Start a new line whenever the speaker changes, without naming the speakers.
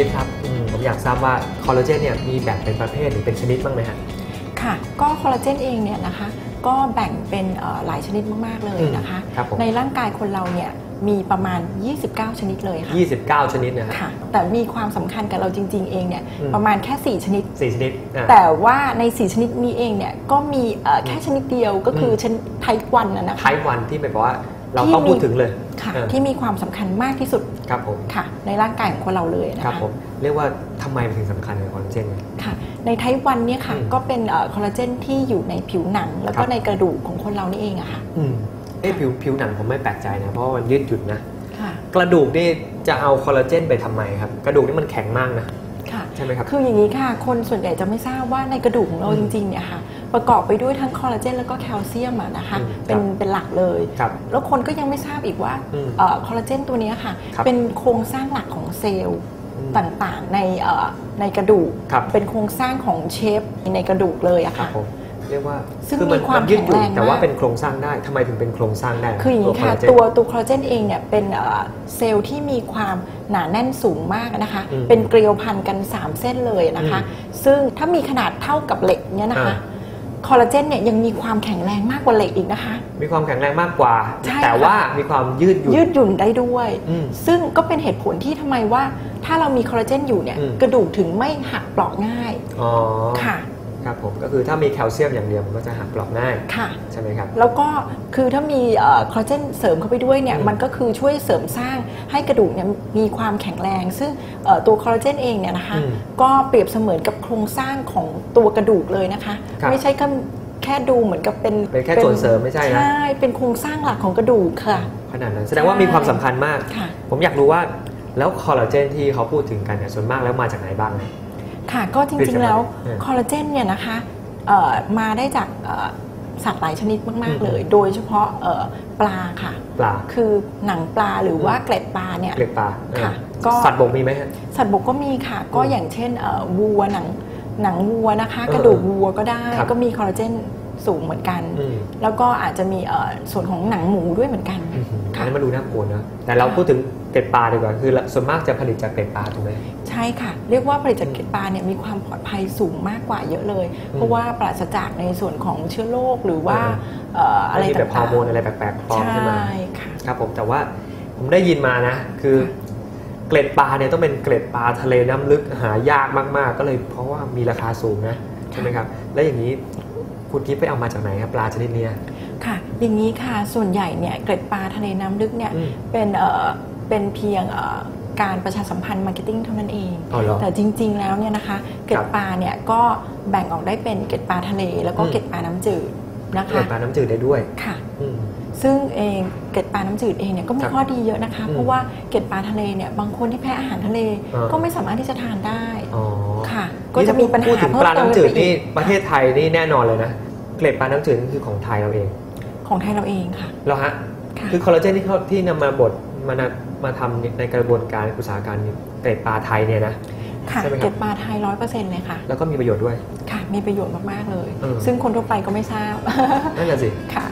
จิ๊บครับอืมผมอยากทราบว่าคอลลาเจนเนี่ยมีแบ่งเป็นประเภทหรือเป็นชนิดบ้างไหมฮะ
ค่ะ ก็คอลลาเจนเองเนี่ยนะคะ ก็แบ่งเป็นเอ่อหลายชนิดมาก ๆ เลยนะคะ
อืมครับผม
ในร่างกายคนเราเนี่ยมีประมาณ 29 ชนิดเลยค่ะ
29 ชนิดนะฮะ
ค่ะแต่มีความสำคัญกับเราจริง ๆ เองเนี่ย
อืม
ประมาณแค่ 4 ชนิด
สี่ชนิดอ่า
แต่ว่าใน 4 ชนิดนี้เองเนี่ยก็มีเอ่อแค่ชนิดเดียวก็คืออ
ม
ชนิดไทป์วันนะนะ
ไท
คะ
ป์วันที่แบบว่าเรา
ที่
ต้อง
มี
พูดถึงเลย
ค่ะ
เออ
ที่มีความสำคัญมากที่สุด
ครับผม
ค่ะ ในร่างกายของคนเราเลยนะ
ครับ
คะ
ผมเรียกว่าทำไมมันถึงสำคัญกับคอลลาเจนเนี่ย
ค่ะ ในไทป์วันเนี่ยค่ะ
อืม
ก็เป็นเอ่อคอลลาเจนที่อยู่ในผิวหนัง แล้ว
ค
ก็
รับ
ในกระดูกของคนเรานี่เองอะค่ะ
อืมเอ้ผิวผิวหนังผมไม่แปลกใจนะเพราะว่ามันยืดหยุ่นนะ
ค่ะ
กระดูกนี่จะเอาคอลลาเจนไปทำไมครับ กระดูกนี่มันแข็งมากนะ
ค่ะ
ใช่ไหมครับ
คืออย่างนี้ค่ะ คนส่วนใหญ่จะไม่ทราบว่าในกระดูกของเรา
อื
จ
ม
ริงๆเนี่ยค่ะประกอบไปด้วยทั้งคอลลาเจนแล้วก็แคลเซียมอะนะคะ
อืม
เป็น
ครับ
เป็นหลักเลย
ครับ
แล้วคนก็ยังไม่ทราบอีกว่า
อืม
เอ่อคอลลาเจนตัวเนี้ยค่ะ
ครับ
เป็นโครงสร้างหลักของเซลล์
อืม
ต่างๆในเอ่อในกระดูก
ครับ
เป็นโครงสร้างของเชฟในกระดูกเลยอะ
ครับ
ค่ะ
ผม เรียกว่า
ซึ่ง
คือ
มีความ
ยืดหยุ่น
แข็งแรง
แต่ว่ามา
ก
เป็นโครงสร้างได้ทำไมถึงเป็นโครงสร้างได้
คืออย่างนี้ค่ะ
คอลลาเจน
ตัวตัวคอลลาเจนเองเนี่ยเป็นเอ่อเซลล์ที่มีความหนาแน่นสูงมากนะคะ
อืม
เป็นเกลียวพันกัน 3 เส้นเลยนะคะ ซึ่งถ้ามีขนาดเท่ากับเหล็กเนี่ยนะคะ
อ่า
คอลลาเจนเนี่ยยังมีความแข็งแรงมากกว่าเหล็กอีกนะคะ
มีความแข็งแรงมากกว่า
ใช่
แต่
ค่ะ
ว่ามีความยืดหยุ่น
ยืดหยุ่นได้ด้วย
อืม
ซึ่งก็เป็นเหตุผลที่ทำไมว่า ถ้าเรามีคอลลาเจนอยู่เนี่ย
อืม
กระดูกถึงไม่หักเปลอกง่าย
อ๋อ
ค่ะ
ครับผมก็คือถ้ามีแคลเซียมอย่างเดียวมันก็จะหักกรอบง่าย
ค่ะ
ใช่ไหมครับ
แล้วก็คือถ้ามีเอ่อคอลลาเจนเสริมเข้าไปด้วยเนี่ย
อืม
มันก็คือช่วยเสริมสร้างให้กระดูกเนี่ยมีความแข็งแรง ซึ่งเอ่อตัวคอลลาเจนเองเนี่ยนะคะ
อืม
ก็เปรียบเสมือนกับโครงสร้างของตัวกระดูกเลยนะคะ
ครับ
ไม่ใช่แค่แค่ดูเหมือนกับเป็น
เป็นแค่ส่วนเสริมไม่ใช่นะ
ใช่เป็นโครงสร้างหลักของกระดูกค่ะ
ขนาดนั้นแสดงว่ามีความสำคัญมาก
ค่ะ
ผมอยากรู้ว่าแล้วคอลลาเจนที่เขาพูดถึงกันเนี่ยส่วนมากแล้วมาจากไหนบ้างนะ
ค่ะก็จ
ผลิต
ริ
ภัณฑ์
งๆแล้ว
เออ
คอลลาเจนเนี่ยนะคะเอ่อมาได้จากเอ่อสัตว์หลายชนิดมาก
อืม
ๆเลย โดยเฉพาะเอ่อปลาค่ะ
ปลา
คือหนังปลาหรือว่าเกล็ดปลาเนี่ย
เกล็ดปลาเออ
ค่ะ ก็
สัตว์บกมีไหมฮะ
สัตว์บกก็มีค่ะ ก็
อืม
อย่างเช่นเอ่อวัวหนังหนังวัวนะคะ
เออก
ระดูกวัวก็ได้
ครับ
ก็มีคอลลาเจนสูงเหมือนกัน
อืม
แล้วก็อาจจะมีเอ่อส่วนของหนังหมูด้วยเหมือนกัน
อืมอัน
ค่ะ
นั้นมาดูน่ากลัวนะ แต่เราพูดถึงเกล็ดปลาดีกว่า คือส่วนมากจะผลิตจากเกล็ดปลาถูกไหม
ใช่ค่ะ เรียกว่าผลิตจากเกล็ดปลาเนี่ยมีความปลอดภัยสูงมากกว่าเยอะเลย
อืม
เพราะว่าปราศจากในส่วนของเชื้อโรคหรือว่าเอ่ออะไร
มีแบบฮอ
ต่าง
ร์โมนอะไรแปลกๆปลอม
ๆ
ขึ้นมา
ใช่ค่ะ
ครับผมแต่ว่าผมได้ยินมานะ คือเกล็ดปลาเนี่ยต้องเป็นเกล็ดปลาทะเลน้ำลึกหายากมากๆ ก็เลยเพราะว่ามีราคาสูงนะใช่ไหมครับ แล้วอย่างนี้คุณทิพย์ไปเอามาจากไหนครับปลาชนิดเนี้ย
ค่ะ อย่างนี้ค่ะส่วนใหญ่เนี่ยเกล็ดปลาทะเลน้ำลึกเนี่ย
อืม
เป็นเอ่อเป็นเพียงเอ่อ การประชาสัมพันธ์มาร์เก็ตติ้งเท่านั้นเอง
อ๋อเหรอ
แต่จริง ๆ แล้วเนี่ยนะคะเกล็
ครั
ด
บ
ปลาเนี่ยก็แบ่งออกได้เป็นเกล็ดปลาทะเล แล้วก็
อืม
เกล็ดปลาน้ำจืดนะ
เกล็
คะ
ดปลาน้ำจืดได้ด้วย
ค่ะ
อืม
ซึ่งเองเกล็ดปลาน้ำจืดเองเนี่ยก็มี
ครับ
ข้อดีเยอะนะคะ
อืม
เพราะว่าเกล็ดปลาทะเลเนี่ยบางคนที่แพ้อาหารทะเล
อ่า
ก็ไม่สามารถที่จะทานได้
อ๋อ
ค่ะ ก็จะมีปัญหา
พูดถึง
เพิ่ม
ปลา
เติม
น้ำจืด
ไปอี
นี่
ก
ประเทศไทยนี่แน่นอนเลยนะเกล็ดปลาน้ำจืดนี่คือของไทยเราเอง
ของไทยเราเองค่ะ
แล้วฮะ
ค่ะ
คือคอลลาเจนที่เขาที่นำมาบด มานะมาทำในกระบวนการอุตสาหการเกล็ดปลาไทยเนี่ยนะ
ค่ะ
ใช่ไหมครับ
เกล็ดปลาไทยร้อยเปอร์เซ็นต์เลยค่ะ
แล้วก็มีประโยชน์ด้วย
ค่ะ มีประโยชน์มาก ๆ เลย
เออ
ซึ่งคนทั่วไปก็ไม่ทราบ
นั่นแหละสิ
ค่ะ